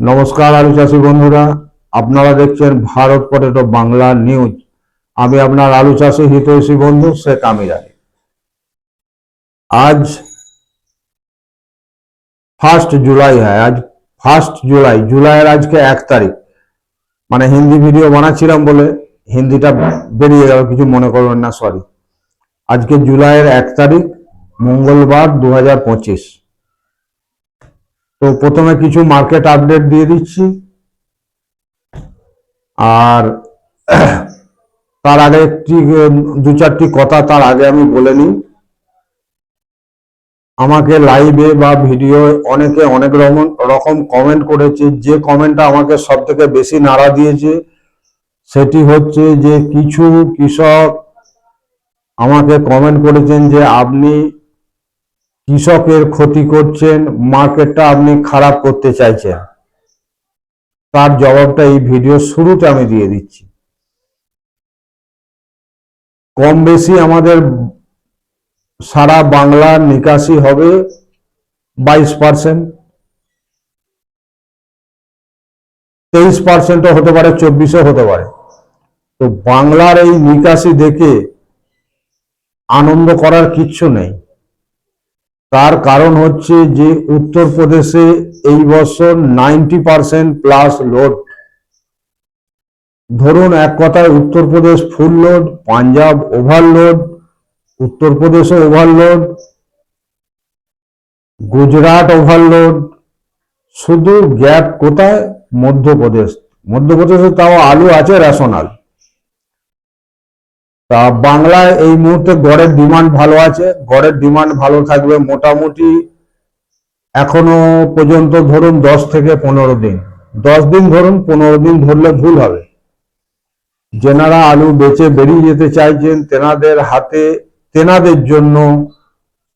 নমস্কার আলু চাষি বন্ধুরা, আপনারা দেখছেন ভারত পটেটো বাংলা নিউজ। আমি আপনার আলু চাষি হিতৈষী বন্ধু শেখ আমির आज ফার্স্ট জুলাই হয়, আজ ফার্স্ট জুলাই, জুলাইয়ের আজকে এক তারিখ। মানে হিন্দি ভিডিও বানাচ্ছিলাম বলে হিন্দিটা বেরিয়ে গেল, কিছু মনে করবেন না সরি আজকে জুলাইয়ের এক তারিখ, মঙ্গলবার দু হাজার পঁচিশ। তো প্রথমে কিছু মার্কেট আপডেট দিয়ে দিচ্ছি। আর তার আগে একটি দু চারটি কথা তার আগে আমি বলে নিই। আমাকে লাইভে বা ভিডিও অনেকে অনেক রকম রকম কমেন্ট করেছে। যে কমেন্টটা আমাকে সব থেকে বেশি নাড়া দিয়েছে, সেটি হচ্ছে যে কিছু কৃষক আমাকে কমেন্ট করেছেন যে আপনি কৃষকের ক্ষতি করছেন, মার্কেটটা আপনি খারাপ করতে চাইছেন। তার জবাবটা এই ভিডিও শুরুতে আমি দিয়ে দিচ্ছি। কম বেশি আমাদের সারা বাংলার নিকাশি হবে বাইশ পার্সেন্ট। তেইশ পার্সেন্টও হতে পারে, চব্বিশও হতে পারে। তো বাংলার এই নিকাশি দেখে আনন্দ করার কিচ্ছু নেই। তার কারণ হচ্ছে যে উত্তরপ্রদেশে এই বছর নাইনটি পার্সেন্ট প্লাস লোড ধরুন এক কথায় Uttar Pradesh full load Punjab overload উত্তরপ্রদেশও overload Gujarat overload শুধু গ্যাপ কোথায়? মধ্যপ্রদেশ। মধ্যপ্রদেশে তাও আলু আছে রেশনাল তা বাংলায় এই মুহূর্তে গড়ের ডিমান্ড ভালো আছে, গড়ের ডিমান্ড ভালো থাকবে মোটামুটি এখনও পর্যন্ত ধরুন দশ থেকে পনেরো দিন। দশ দিন ধরুন, পনেরো দিন ধরলে ভুল হবে। যেনারা আলু বেচে বেরিয়ে যেতে চাইছেন, তেনাদের হাতে, তেনাদের জন্য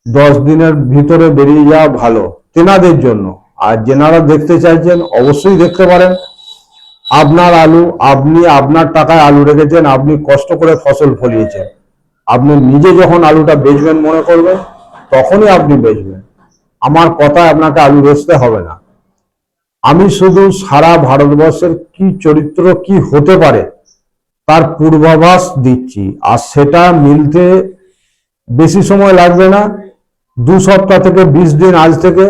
দশ দিনের ভিতরে বেরিয়ে যাওয়া ভালো, তেনাদের জন্য। আর যেনারা দেখতে চাইছেন, অবশ্যই দেখতে পারেন। আপনার আলু, আপনি আপনার টাকায় আলু রেখেছেন, আপনি কষ্ট করে ফসল ফলিয়েছেন। আপনি নিজে যখন আলুটা বেচবেন মনে করবেন, তখনই আপনি বেচবেন। আমার কথায় আপনাকে আলু বেচতে হবে না। আমি শুধু সারা ভারতবর্ষের কি চরিত্র, কি হতে পারে, তার পূর্বাভাস দিচ্ছি। আর সেটা মিলতে বেশি সময় লাগবে না। দু সপ্তাহ থেকে, বিশ দিন আজ থেকে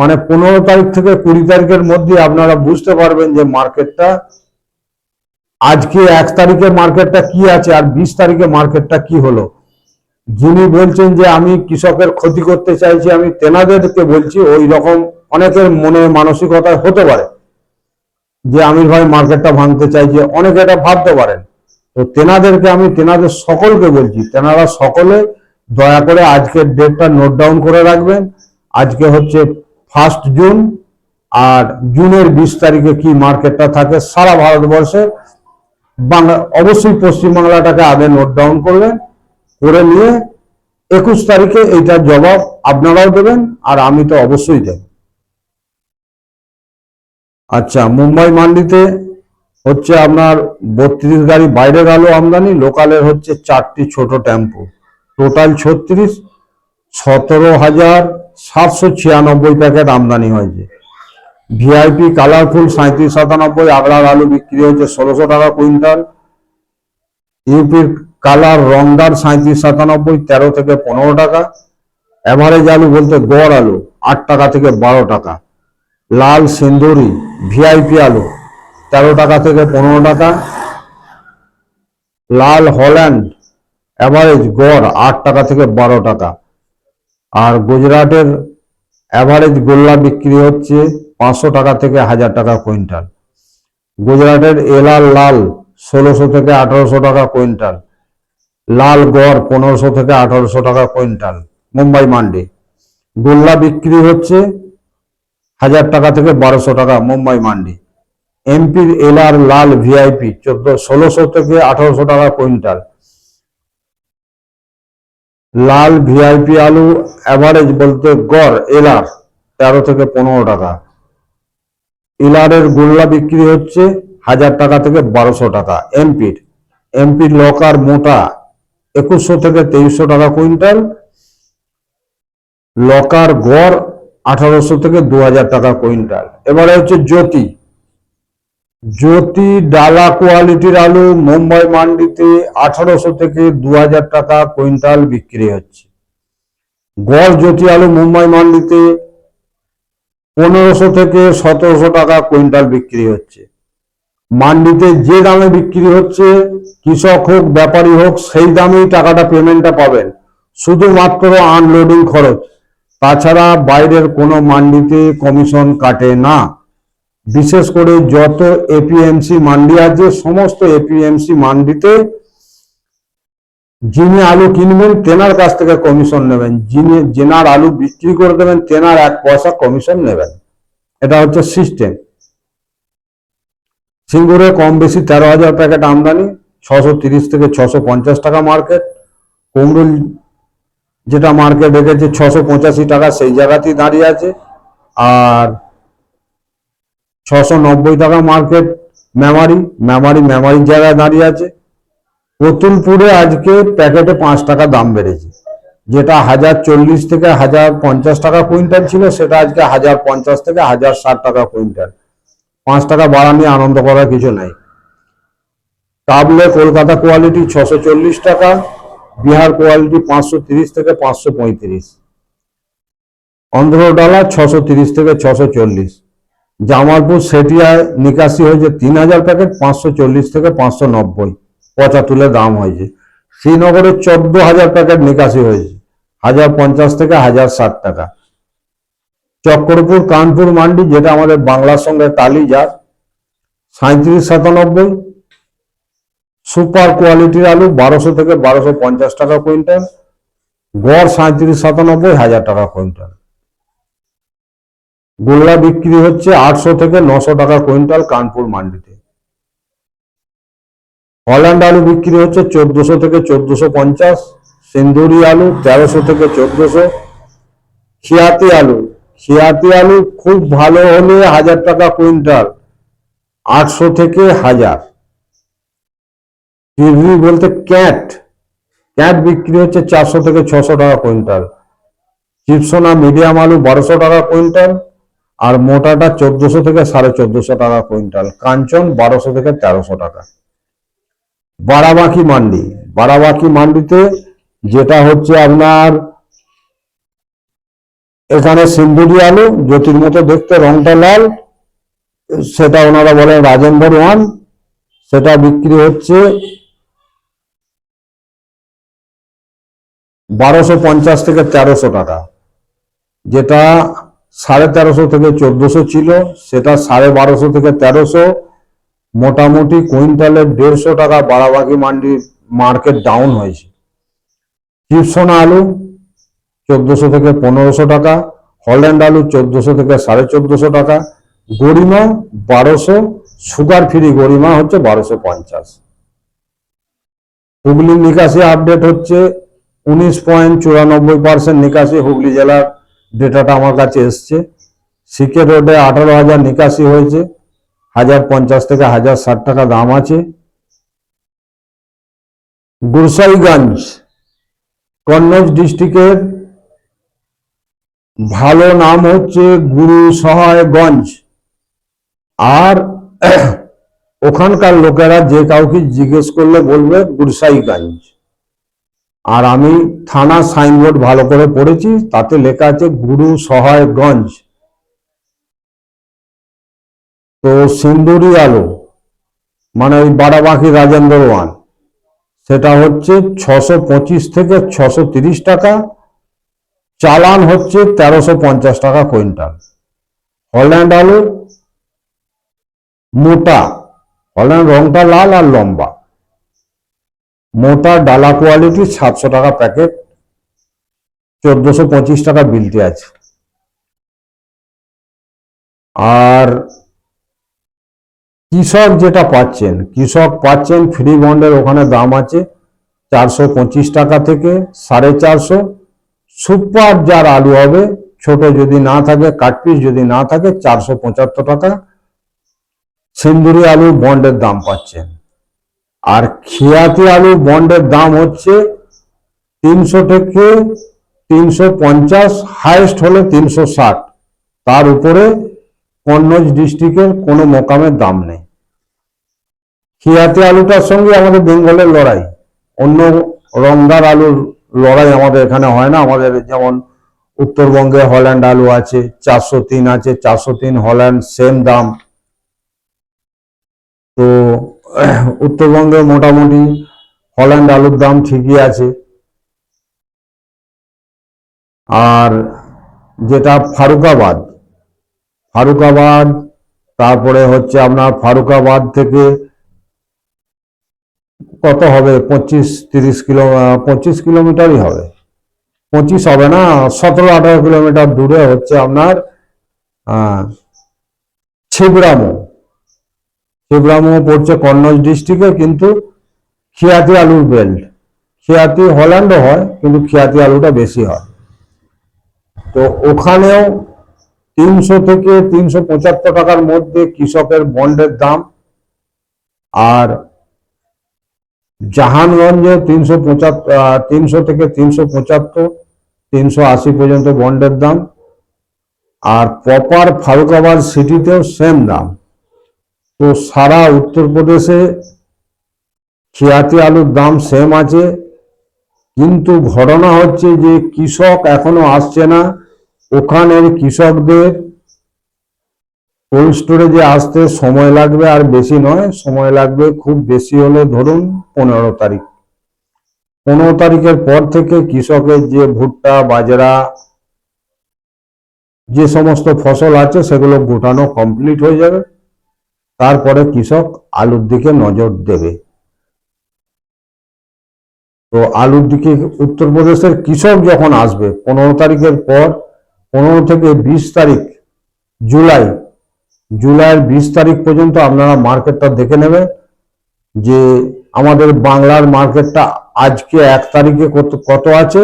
মানে পনেরো তারিখ থেকে কুড়ি তারিখের মধ্যে আপনারা বুঝতে পারবেন যে মার্কেটটা আজকে এক তারিখে মার্কেটটা কি আছে আর বিশ তারিখে মার্কেটটা কি হলো। যিনি বলছেন যে আমি কৃষকের ক্ষতি করতে চাইছি, আমি তেনাদেরকে বলছি, ওই রকম অনেকের মনে মানসিকতা হতে পারে যে আমির ভাই মার্কেটটা ভাঙতে চাইছে, অনেকে এটা ভাবতে পারেন। তো তেনাদেরকে আমি, তেনাদের সকলকে বলছি, তেনারা সকলে দয়া করে আজকের ডেটটা নোট ডাউন করে রাখবেন। আজকে হচ্ছে ফার্স্ট জুন আর জুনের বিশ তারিখে কি মার্কেটটা থাকে সারা ভারতবর্ষে। বাংলা, অবশ্যই পশ্চিমবাংলাটাকে আগে নোট ডাউন করবেন করে নিয়ে একুশ তারিখে এইটার জবাব আপনারাও দেবেন আর আমি তো অবশ্যই দেব। আচ্ছা মুম্বাই মান্ডিতে হচ্ছে আপনার বত্রিশ গাড়ি বাইরের আলো আমদানি, লোকালের হচ্ছে চারটি ছোট টেম্পো। টোটাল ছত্রিশ, সতেরো হাজার সাতশো ছিয়ানব্বই প্যাকেট আমদানি হয়েছে। ভিআইপি কালারফুল সাঁত্রিশ সাতানব্বই আগড়ার আলু বিক্রি হয়েছে ষোলোশো টাকা কুইন্টাল। ইউপির কালার রংদার সাঁত্রিশ সাতানব্বই, তেরো থেকে পনেরো টাকা। অ্যাভারেজ আলু বলতে গড় আলু, আট টাকা থেকে বারো টাকা। লাল সিন্দুরি ভিআইপি আলু, তেরো টাকা থেকে পনেরো টাকা। লাল হল্যান্ড অ্যাভারেজ গড়, আট টাকা থেকে বারো টাকা। আর গুজরাটের অ্যাভারেজ গোল্লা বিক্রি হচ্ছে পাঁচশো টাকা থেকে হাজার টাকা কুইন্টাল। গুজরাটের এলার লাল ষোলোশো থেকে আঠারোশো টাকা কুইন্টাল। লাল গড় পনেরোশো থেকে আঠারোশো টাকা কুইন্টাল। মুম্বাই মান্ডি। গোল্লা বিক্রি হচ্ছে হাজার টাকা থেকে বারোশো টাকা মুম্বাই মান্ডি। এমপির এলার লাল ভিআইপি চোদ্দ, ষোলোশো থেকে আঠারোশো টাকা কুইন্টাল। লাল ভিআইপি আলু অ্যাভারেজ বলতে গড় এলআর তেরো থেকে পনেরো টাকা। এলারের গোল্লা বিক্রি হচ্ছে হাজার টাকা থেকে বারোশো টাকা, এমপির। এমপির লকার মোটা একুশশো থেকে তেইশশো টাকা কুইন্টাল। লকার গড় আঠারোশো থেকে দু হাজার টাকা কুইন্টাল। এবারে হচ্ছে জ্যোতি। জ্যোতি ডালা কোয়ালিটির আলু মুম্বাই মান্ডিতে আঠারোশো থেকে দু হাজার টাকা কুইন্টাল বিক্রি হচ্ছে। গড় জ্যোতি আলু মুম্বাই মান্ডিতে পনেরোশো থেকে সতেরোশো টাকা কুইন্টাল বিক্রি হচ্ছে। মান্ডিতে যে দামে বিক্রি হচ্ছে, কৃষক হোক, ব্যাপারী হোক, সেই দামেই টাকাটা পেমেন্টটা পাবেন। শুধুমাত্র আনলোডিং খরচ। তাছাড়া বাইরের কোনো মান্ডিতে কমিশন কাটে না। বিশেষ করে যত এপিএমসি মান্ডি আছে, সমস্ত এপিএমসি মান্ডিতে যিনি আলু কিনবেন, তেনার কাছ থেকে কমিশন নেবেন। যিনি জেনার আলু বিক্রি করে দেবেন, তেনার এক পয়সা কমিশন নেবেন। এটা হচ্ছে সিস্টেম সিঙ্গুরে কম বেশি তেরো হাজার প্যাকেট আমদানি, ছশো তিরিশ থেকে ছশো পঞ্চাশ টাকা মার্কেট। কুমরুল যেটা মার্কেট রেখেছে, ছশো পঁচাশি টাকা, সেই জায়গাতেই দাঁড়িয়ে আছে। আর ছশো নব্বই টাকা মার্কেট মেমারি মেমারি মেমারির জায়গায় দাঁড়িয়ে আছে। প্রতুলপুরে আজকে প্যাকেটে পাঁচ টাকা দাম বেড়েছে। যেটা হাজার চল্লিশ থেকে হাজার পঞ্চাশ টাকা কুইন্টাল ছিল, সেটা আজকে হাজার পঞ্চাশ থেকে হাজার ষাট টাকা কুইন্টাল পাঁচ টাকা বাড়া নিয়ে আনন্দ করার কিছু নাই। কাবলে কলকাতা কোয়ালিটি ছশো চল্লিশ টাকা, বিহার কোয়ালিটি পাঁচশো তিরিশ থেকে পাঁচশো পঁয়ত্রিশ। অন্ধ্র ডলার ছশো তিরিশ থেকে ছশো চল্লিশ। জামালপুর সেটিয়ায় নিকাশি হয়েছে তিন হাজার প্যাকেট, পাঁচশো চল্লিশ থেকে পাঁচশো নব্বই। পঁচাত্তরে দাম হয়েছে। শ্রীনগরে চোদ্দ হাজার প্যাকেট নিকাশি হয়েছে। হাজার পঞ্চাশ থেকে হাজার ষাট টাকা। চক্রপুর, কানপুর মান্ডি, যেটা আমাদের বাংলার সঙ্গে তালি যার সাঁত্রিশ সাতানব্বই। সুপার কোয়ালিটির আলু বারোশো থেকে বারোশো পঞ্চাশ টাকা কুইন্টাল। গড় সাঁত্রিশ সাতানব্বই, হাজার টাকা কুইন্টাল। গোল্লা বিক্রি হচ্ছে আটশো থেকে নশো টাকা কুইন্টাল কানপুর মান্ডিতে। হল্যান্ড আলু বিক্রি হচ্ছে চোদ্দশো থেকে চোদ্দশো পঞ্চাশ, সিন্দুরি আলু তেরোশো থেকে চোদ্দশো, খিয়াতি আলু। খিয়াতি আলু খুব ভালো হলে হাজার টাকা কুইন্টাল, আটশো থেকে হাজার। কিডনি বলতে ক্যাট। ক্যাট বিক্রি হচ্ছে চারশো থেকে ছশো টাকা কুইন্টাল। চিপসোনা মিডিয়াম আলু বারোশো টাকা কুইন্টাল আর মোটাটা চোদ্দশো থেকে সাড়ে চোদ্দশো টাকা কুইন্টাল, কাঞ্চন বারোশো থেকে তেরোশো টাকা। বারাবাকি মান্ডি, বারাবাকি মান্ডিতে যেটা হচ্ছে আপনার, এখানে সিন্দুরি আলু, জ্যোতির মতো দেখতে, রংটা লাল, সেটা ওনারা বলেন রাজেন্দ্র ওয়ান, সেটা বিক্রি হচ্ছে বারোশো পঞ্চাশ থেকে তেরোশো টাকা, যেটা সাড়ে তেরোশো থেকে চোদ্দশো ছিল, সেটা সাড়ে বারোশো থেকে তেরোশো। মোটামুটি কুইন্টালে দেড়শো টাকা বাড়াবাকি মান্ডি মার্কেট ডাউন হয়েছে। চিপসোনা আলু চোদ্দশো থেকে পনেরোশো টাকা, হল্যান্ড আলু চোদ্দশো থেকে সাড়ে চোদ্দশো টাকা, গরিমা বারোশো, সুগার ফ্রি গরিমা হচ্ছে বারোশো পঞ্চাশ। হুগলির নিকাশি আপডেট হচ্ছে, উনিশ পয়েন্ট চুরানব্বই পার্সেন্ট নিকাশি হুগলি জেলার ডেটাটা আমার কাছে এসছে। সিকে রোডে আঠারো হাজার নিকাশি হয়েছে, হাজার পঞ্চাশ থেকে হাজার ষাট টাকা দাম আছে। গুরসাইগঞ্জ কন্নৌজ ডিস্ট্রিক্টের ভালো নাম হচ্ছে গুরু সহায়গঞ্জ আর ওখানকার লোকেরা যে কাউকে জিজ্ঞেস করলে বলবে গুরসাইগঞ্জ। আর আমি থানা সাইনবোর্ড ভালো করে পড়েছি, তাতে লেখা আছে গুরু সহায়গঞ্জ। তো সিন্দুরি আলু মানে ওই বাড়াবাঁকি রাজেন্দ্র ওয়ান। সেটা হচ্ছে ছশো পঁচিশ থেকে ছশো তিরিশ টাকা, চালান হচ্ছে তেরোশো পঞ্চাশ টাকা কুইন্টাল। হল্যান্ড আলু, মোটা, হল্যান্ড রংটা লাল আর লম্বা। মোটা ডালা কোয়ালিটি সাতশো টাকা প্যাকেট চোদ্দশো পঁচিশ টাকা বিলটি আছে। আর কৃষক যেটা পাচ্ছেন, কৃষক পাচ্ছেন ফ্রি বন্ডের ওখানে দাম আছে চারশো পঁচিশ টাকা থেকে সাড়ে চারশো। সুপার যার আলু হবে, ছোট যদি না থাকে কাটপিস যদি না থাকে, চারশো পঁচাত্তর টাকা। সিন্দুরি আলু বন্ডের দাম পাচ্ছেন। আর খিয়াতি আলু বন্ডের দাম হচ্ছে তিনশো থেকে তিনশো পঞ্চাশ হাইস্ট হলে তিনশো ষাট। তার উপরে কন্নৌজ ডিস্ট্রিক্টের কোনো মোকামের দাম নেই। খিয়াতি আলুটার সঙ্গে আমাদের বেঙ্গলের লড়াই। অন্য রংদার আলুর লড়াই আমাদের এখানে হয় না। আমাদের যেমন উত্তরবঙ্গে হল্যান্ড আলু আছে, চারশো তিন আছে, চারশো তিন হল্যান্ড সেম দাম। তো উত্তরবঙ্গে মোটামুটি হল্যান্ড আলুর দাম ঠিকই আছে। আর যেটা ফারুকাবাদ ফারুকাবাদ তারপরে হচ্ছে আপনার ফারুকাবাদ থেকে কত হবে? পঁচিশ তিরিশ কিলো পঁচিশ কিলোমিটারই হবে। পঁচিশ হবে না সতেরো আঠারো কিলোমিটার দূরে হচ্ছে আপনার আহ, ছিবড়ামো পড়ছে কন্নৌজ ডিস্ট্রিক্টে, কিন্তু খিয়াতি আলুর বেল্ট খিয়াতি হল্যান্ডও হয়, কিন্তু খিয়াতি আলুটা বেশি হয়। তো ওখানেও তিনশো থেকে তিনশো পঁচাত্তর টাকার মধ্যে কৃষকের বন্ডের দাম। আর জাহানগঞ্জে তিনশো পঁচাত্তর তিনশো থেকে তিনশো পঁচাত্তর, তিনশো আশি পর্যন্ত বন্ডের দাম। আর প্রপার ফারুকাবাদ সিটিতেও সেম দাম। তো সারা উত্তরপ্রদেশে খেয়াতি আলুর দাম সেম আছে। কিন্তু ঘটনা হচ্ছে যে কৃষক এখনও আসছে না। ওখানের কৃষকদের কোল্ড স্টোরেজে আসতে সময় লাগবে আর বেশি নয়, সময় লাগবে খুব বেশি হলে ধরুন পনেরো তারিখ। পনেরো তারিখের পর থেকে কৃষকের যে ভুট্টা, বাজরা, যে সমস্ত ফসল আছে সেগুলো গোটানো কমপ্লিট হয়ে যাবে। তারপরে কৃষক আলুর দিকে নজর দেবে। তো আলুর দিকে উত্তরপ্রদেশের কৃষক যখন আসবে, পনেরো তারিখের পর, পনেরো থেকে বিশ তারিখ জুলাই, জুলাইয়ের বিশ তারিখ পর্যন্ত আপনারা মার্কেটটা দেখে নেবেন যে আমাদের বাংলার মার্কেটটা আজকে এক তারিখে কত কত আছে,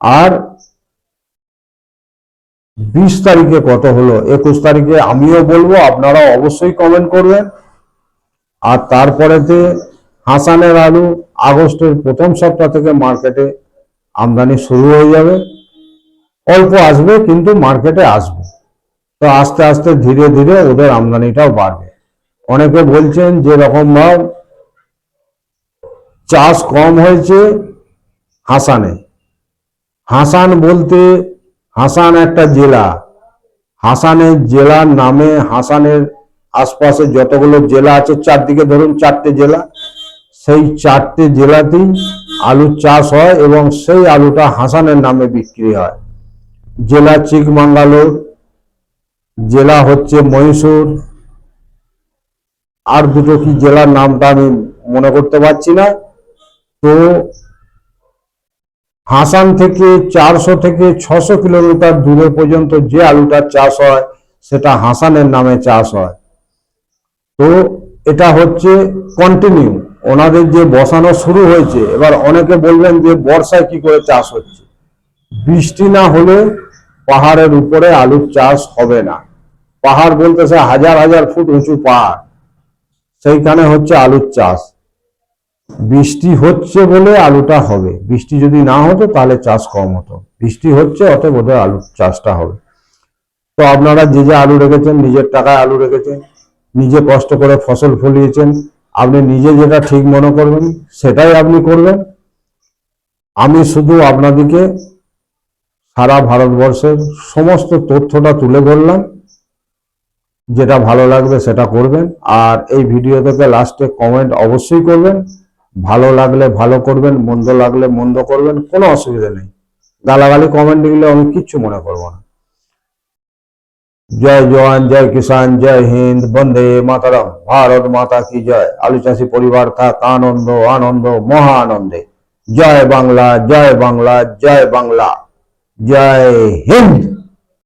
আর বিশ তারিখে কত হলো? একুশ তারিখে আমিও বলব আপনারা অবশ্যই কমেন্ট করবেন। আর তারপরেতে হাসানের আলু আগস্টের প্রথম সপ্তাহ থেকে মার্কেটে আমদানি শুরু হয়ে যাবে। অল্প আসবে, কিন্তু মার্কেটে আসবে। তো আস্তে আস্তে ধীরে ধীরে ওদের আমদানিটাও বাড়বে। অনেকে বলছেন যে রকম ভাব চাষ কম হয়েছে হাসানে। হাসান বলতে হাসান একটা জেলা। হাসানের জেলার নামে হাসানের আশপাশে যতগুলো জেলা আছে, চারদিকে ধরুন চারটে জেলা, সেই চারটে জেলাতেই আলু চাষ হয় এবং সেই আলুটা হাসানের নামে বিক্রি হয়। জেলা চিকমাঙ্গালোর জেলা হচ্ছে মহীশূর। আর দুটো কি জেলার নামটা আমি মনে করতে পারছি না। তো হাসান থেকে চারশো থেকে ছশো কিলোমিটার দূরে পর্যন্ত যে আলুটার চাষ হয়, সেটা হাসানের নামে চাষ হয়। তো এটা হচ্ছে কন্টিনিউ ওনাদের যে বসানো শুরু হয়েছে, এবার অনেকে বলবেন যে বর্ষায় কি করে চাষ হচ্ছে? বৃষ্টি না হলে পাহাড়ের উপরে আলুর চাষ হবে না। পাহাড় বলতে সে হাজার হাজার ফুট উঁচু পাহাড়, সেইখানে হচ্ছে আলুর চাষ। বৃষ্টি হচ্ছে বলে আলুটা হবে। বৃষ্টি যদি না হতো তাহলে চাষ কম হতো। বৃষ্টি হচ্ছে অতএব ওদের আলুর চাষটা হবে। তো আপনারা যে যে আলু রেখেছেন, নিজের টাকায় আলু রেখেছেন, নিজে কষ্ট করে ফসল ফলিয়েছেন, আপনি নিজে যেটা ঠিক মনে করবেন, সেটাই আপনি করবেন। আমি শুধু আপনাদেরকে সারা ভারতবর্ষের সমস্ত তথ্যটা তুলে ধরলাম। যেটা ভালো লাগবে সেটা করবেন। আর এই ভিডিও থেকে লাস্টে কমেন্ট অবশ্যই করবেন। ভালো লাগলে ভালো করবেন, মন্দ লাগলে মন্দ করবেন, কোনো অসুবিধা নেই। গালাগালি কমেন্ট দিলে আমি কিচ্ছু মনে করব না। জয় জওয়ান, জয় কিষান জয় হিন্দ, বন্দে মাতারাম। ভারত মাতা কি জয়? আলু চাষি পরিবার থাক আনন্দ আনন্দ মহা আনন্দে জয় বাংলা জয় বাংলা জয় বাংলা, জয় হিন্দ।